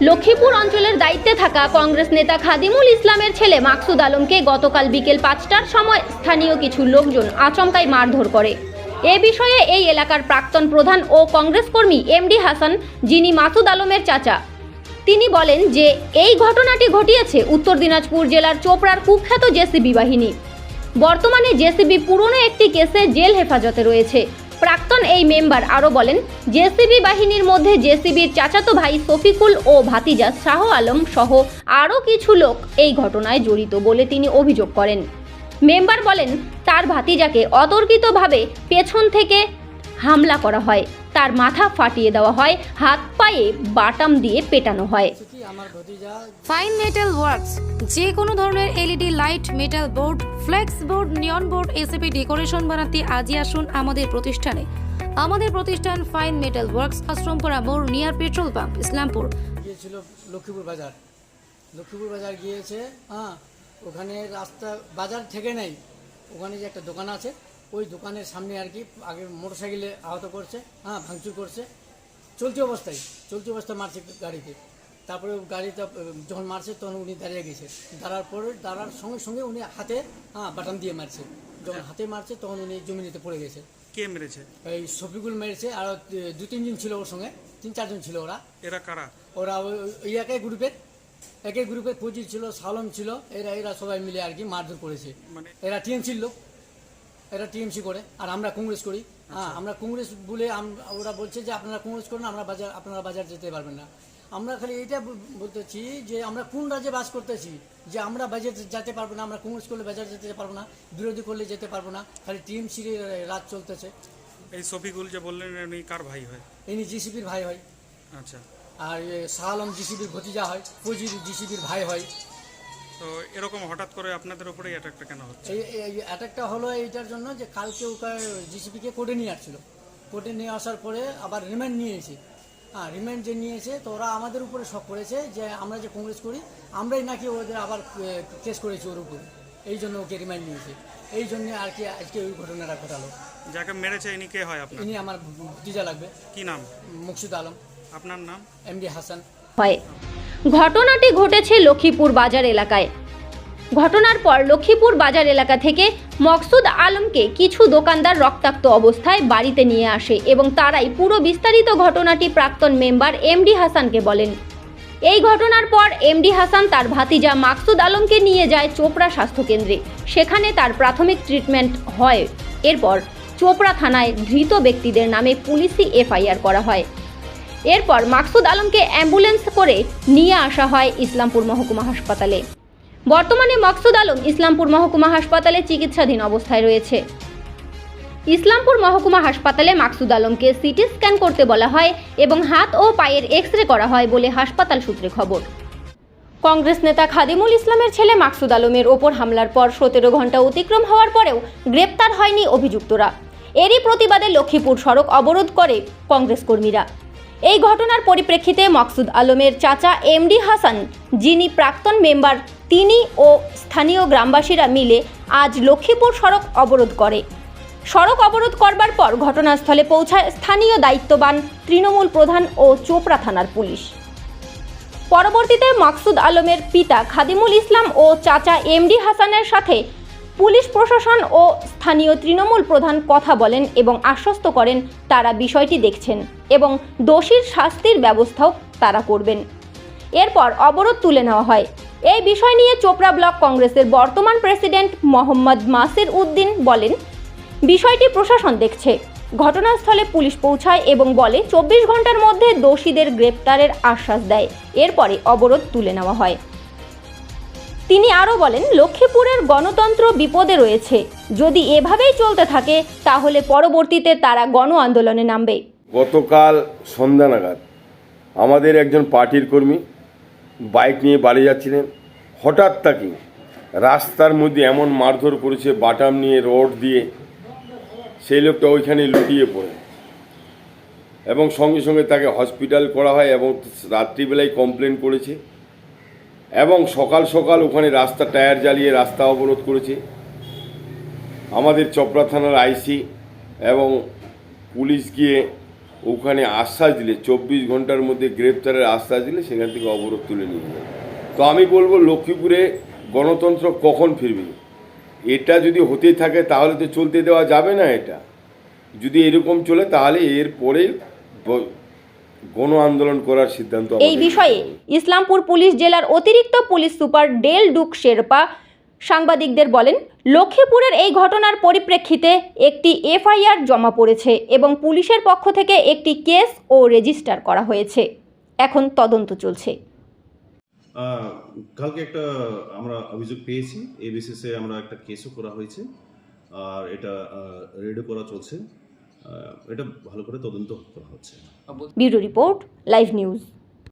লক্ষ্মীপুর অঞ্চলের দায়িত্বে থাকা কংগ্রেস নেতা খাদিমুল ইসলামের ছেলে মাকসুদ আলমকে গতকাল বিকেল পাঁচটার সময় স্থানীয় কিছু লোকজন আচমকাই মারধর করে। এ বিষয়ে এই এলাকার প্রাক্তন প্রধান ও কংগ্রেস কর্মী এমডি হাসান, যিনি মাসুদ আলমের চাচা। তিনি বলেন যে, এই ঘটনাটি ঘটিয়েছে উত্তর দিনাজপুর জেলার চোপড়ার কুখ্যাত জেসিবি বাহিনী। বর্তমানে জেসিবি পুরনো একটি কেসে জেল হেফাজতে রয়েছে। প্রাক্তন এই মেম্বার আরও বলেন, জেসিবি বাহিনীর মধ্যে জেসিবির চাচাতো ভাই শফিকুল ও ভাতিজা শাহ আলম সহ আরও কিছু লোক এই ঘটনায় জড়িত বলে তিনি অভিযোগ করেন। মেম্বার বলেন, তার ভাতিজাকে অতর্কিতভাবে পেছন থেকে হামলা করা হয়। তার মাথা ফাটিয়ে দেওয়া হয় হাত পায়ে বাটাম দিয়ে পেটানো হয়। ফাইন মেটাল ওয়ার্কস যে কোনো ধরনের LED light metal board flex board neon board ACP decoration বানাতে আজই আসুন আমাদের প্রতিষ্ঠানে। আমাদের প্রতিষ্ঠান ফাইন মেটাল ওয়ার্কস আশ্রমপুরা মোড় নিয়ার পেট্রোল পাম্প ইসলামপুর। গিয়েছিল লক্ষ্মীপুর বাজার। লক্ষ্মীপুর বাজার গিয়েছে হ্যাঁ ওখানে রাস্তা বাজার থেকে নেই। ওখানে যে একটা দোকান আছে ওই দোকানের সামনে আর কি আগে মোটর সাইকেলে আহত করছে হ্যাঁ ভাঙচুর করছে। চলতি অবস্থায় চলতি অবস্থায় মারছে গাড়িতে। তারপরে গাড়িটা যখন মারছে তখন উনি দাঁড়িয়ে গেছে। দাঁড়ার পরে দাঁড়ার সঙ্গে সঙ্গে উনি হাতে হ্যাঁ বাটাম দিয়ে মারছে। যখন হাতে মারছে তখন উনি জমিনিতে পড়ে গেছে। কে মেরেছে? এই শফিকুল মেরেছে আর দু তিনজন ছিল ওর সঙ্গে তিন চারজন ছিল ওরা। এরা কারা? ওরা ওই একই গ্রুপের একই গ্রুপের ফজির ছিল সালম ছিল এরা এরা সবাই মিলে আর কি মারধর করেছে। মানে এরা টিএমসির লোক। এরা টিএমসি করে আর আমরা কংগ্রেস করি। হ্যাঁ আমরা কংগ্রেস বলে ওরা বলছে যে আপনারা কংগ্রেস করেন আমরা বাজার আপনারা বাজার যেতে পারবেন না। আমরা খালি এইটা বল- বলতেছি যে আমরা কোন রাজ্যে বাস করতেছি? যে আমরা বাজার যেতে পারব না আমরা কংগ্রেস করলে বাজার যেতে পারব না বিরোধী করলে যেতে পারব না খালি টিএমসির রাজ চলতেছে। এই শফিকুল যে বললেন উনি কার ভাই হয়? ইনি জিসিপির ভাই হয়। আচ্ছা। আর শাহ আলম জিসিবির ভতিজা হয় ফজির জিসিবির ভাই হয়। তো এরকম হঠাৎ করে আপনাদের উপরে অ্যাটাকটা কেন হচ্ছে? এই অ্যাটাকটা হলো এইটার জন্য যে কালকে ওকে জিসিপিকে কোর্টে নিয়ে আসছিল। কোর্টে নিয়ে আসার পরে আবার রিমান্ড নিয়েছে। হ্যাঁ রিমান্ড যে নিয়েছে তো ওরা আমাদের উপরে শখ করেছে যে আমরা যে কংগ্রেস করি আমরাই নাকি ওদের আবার কেস করেছি ওর উপরে। এই জন্য ওকে রিমান্ড নিয়েছে। এই জন্য আর কি আজকে ওই ঘটনাটা ঘটালো। যাকে মেরেছে ইনি কে হয় আপনার? ইনি আমার ভতিজা লাগবে। কি নাম? মুকসুদ আলম। আপনার নাম? এমডি হাসান। হয়। ঘটনাটি ঘটেছে লক্ষ্মীপুর বাজার এলাকায়। ঘটনার পর লক্ষ্মীপুর বাজার এলাকা থেকে মকসুদ আলমকে কিছু দোকানদার রক্তাক্ত অবস্থায় বাড়িতে নিয়ে আসে এবং তারাই পুরো বিস্তারিত ঘটনাটি প্রাক্তন মেম্বার এমডি হাসানকে বলেন। এই ঘটনার পর এমডি হাসান তার ভাতিজা মাকসুদ আলমকে নিয়ে যায় চোপড়া স্বাস্থ্যকেন্দ্রে। সেখানে তার প্রাথমিক ট্রিটমেন্ট হয়। এরপর চোপড়া থানায় ধৃত ব্যক্তিদের নামে পুলিশি এফআইআর করা হয়। এরপর মাকসুদ আলমকে অ্যাম্বুলেন্স করে নিয়ে আসা হয় ইসলামপুর মহকুমা হাসপাতালে। বর্তমানে মাকসুদ আলম ইসলামপুর মহকুমা হাসপাতালে চিকিৎসাধীন অবস্থায় রয়েছে। ইসলামপুর মহকুমা হাসপাতালে মাকসুদ আলমকে সিটি স্ক্যান করতে বলা হয় এবং হাত ও পায়ের এক্স রে করা হয় বলে হাসপাতাল সূত্রে খবর। কংগ্রেস নেতা খাদিমুল ইসলামের ছেলে মাকসুদ আলমের ওপর হামলার পর সতেরো ঘণ্টা অতিক্রম হওয়ার পরেও গ্রেপ্তার হয়নি অভিযুক্তরা। এরই প্রতিবাদে লক্ষ্মীপুর সড়ক অবরোধ করে কংগ্রেস কর্মীরা। এই ঘটনার পরিপ্রেক্ষিতে মকসুদ আলমের চাচা এমডি হাসান, যিনি প্রাক্তন মেম্বার, তিনি ও স্থানীয় গ্রামবাসীরা মিলে আজ লক্ষ্মীপুর সড়ক অবরোধ করে। সড়ক অবরোধ করবার পর ঘটনাস্থলে পৌঁছায় স্থানীয় দায়িত্ববান তৃণমূল প্রধান ও চোপড়া থানার পুলিশ। পরবর্তীতে মাকসুদ আলমের পিতা খাদিমুল ইসলাম ও চাচা এমডি হাসানের সাথে পুলিশ প্রশাসন ও স্থানীয় তৃণমূল প্রধান কথা বলেন এবং আশ্বস্ত করেন তারা বিষয়টি দেখছেন এবং দোষীর শাস্তির ব্যবস্থাও তারা করবেন। এরপর অবরোধ তুলে নেওয়া হয়। এই বিষয় নিয়ে চোপড়া ব্লক কংগ্রেসের বর্তমান প্রেসিডেন্ট মোহাম্মদ মাসির উদ্দিন বলেন, বিষয়টি প্রশাসন দেখছে। ঘটনাস্থলে পুলিশ পৌঁছায় এবং বলে, চব্বিশ ঘণ্টার মধ্যে দোষীদের গ্রেপ্তারের আশ্বাস দেয়। এরপরে অবরোধ তুলে নেওয়া হয়। তিনি আরও বলেন, লক্ষ্মীপুরের গণতন্ত্র বিপদে রয়েছে। যদি এভাবেই চলতে থাকে, তাহলে পরবর্তীতে তারা গণ আন্দোলনে নামবে। গতকাল সন্ধ্যা নাগাদ আমাদের একজন পার্টির কর্মী বাইক নিয়ে বাড়ি যাচ্ছিলেন। হঠাৎ তাকে রাস্তার মধ্যে এমন মারধর করেছে, বাটাম নিয়ে, রড দিয়ে। সেই লোকটা ওইখানে লুটিয়ে পড়ে। এবং সঙ্গে সঙ্গে তাকে হসপিটাল করা হয় এবং রাত্রিবেলায় কমপ্লেন করেছে। এবং সকাল সকাল ওখানে রাস্তা টায়ার জ্বালিয়ে রাস্তা অবরোধ করেছে। আমাদের চপড়া থানার আইসি এবং পুলিশ গিয়ে ওখানে আশ্বাস দিলে, চব্বিশ ঘণ্টার মধ্যে গ্রেপ্তারের আশ্বাস দিলে সেখান থেকে অবরোধ তুলে নিয়ে যাবে তো আমি বলব, লক্ষ্মীপুরে গণতন্ত্র কখন ফিরবে? এটা যদি হতেই থাকে, তাহলে তো চলতে দেওয়া যাবে না এটা। যদি এরকম চলে, তাহলে এর পরে গণ আন্দোলন করার সিদ্ধান্ত এই বিষয়ে ইসলামপুর পুলিশ জেলার অতিরিক্ত পুলিশ সুপার ডেল ডুক শেরপা সাংবাদিকদের বলেন লক্ষ্মীপুরের এই ঘটনার পরিপ্রেক্ষিতে একটি এফআইআর জমা পড়েছে এবং পুলিশের পক্ষ থেকে একটি কেস ও রেজিস্টার করা হয়েছে। এখন তদন্ত চলছে। কালকে একটা আমরা অভিযোগ পেয়েছি এই বেসিসে আমরা একটা কেসও করা হয়েছে আর এটা রেডিও করা চলছে। এটা ভালো করে তদন্ত করা হচ্ছে। Bureau report live news.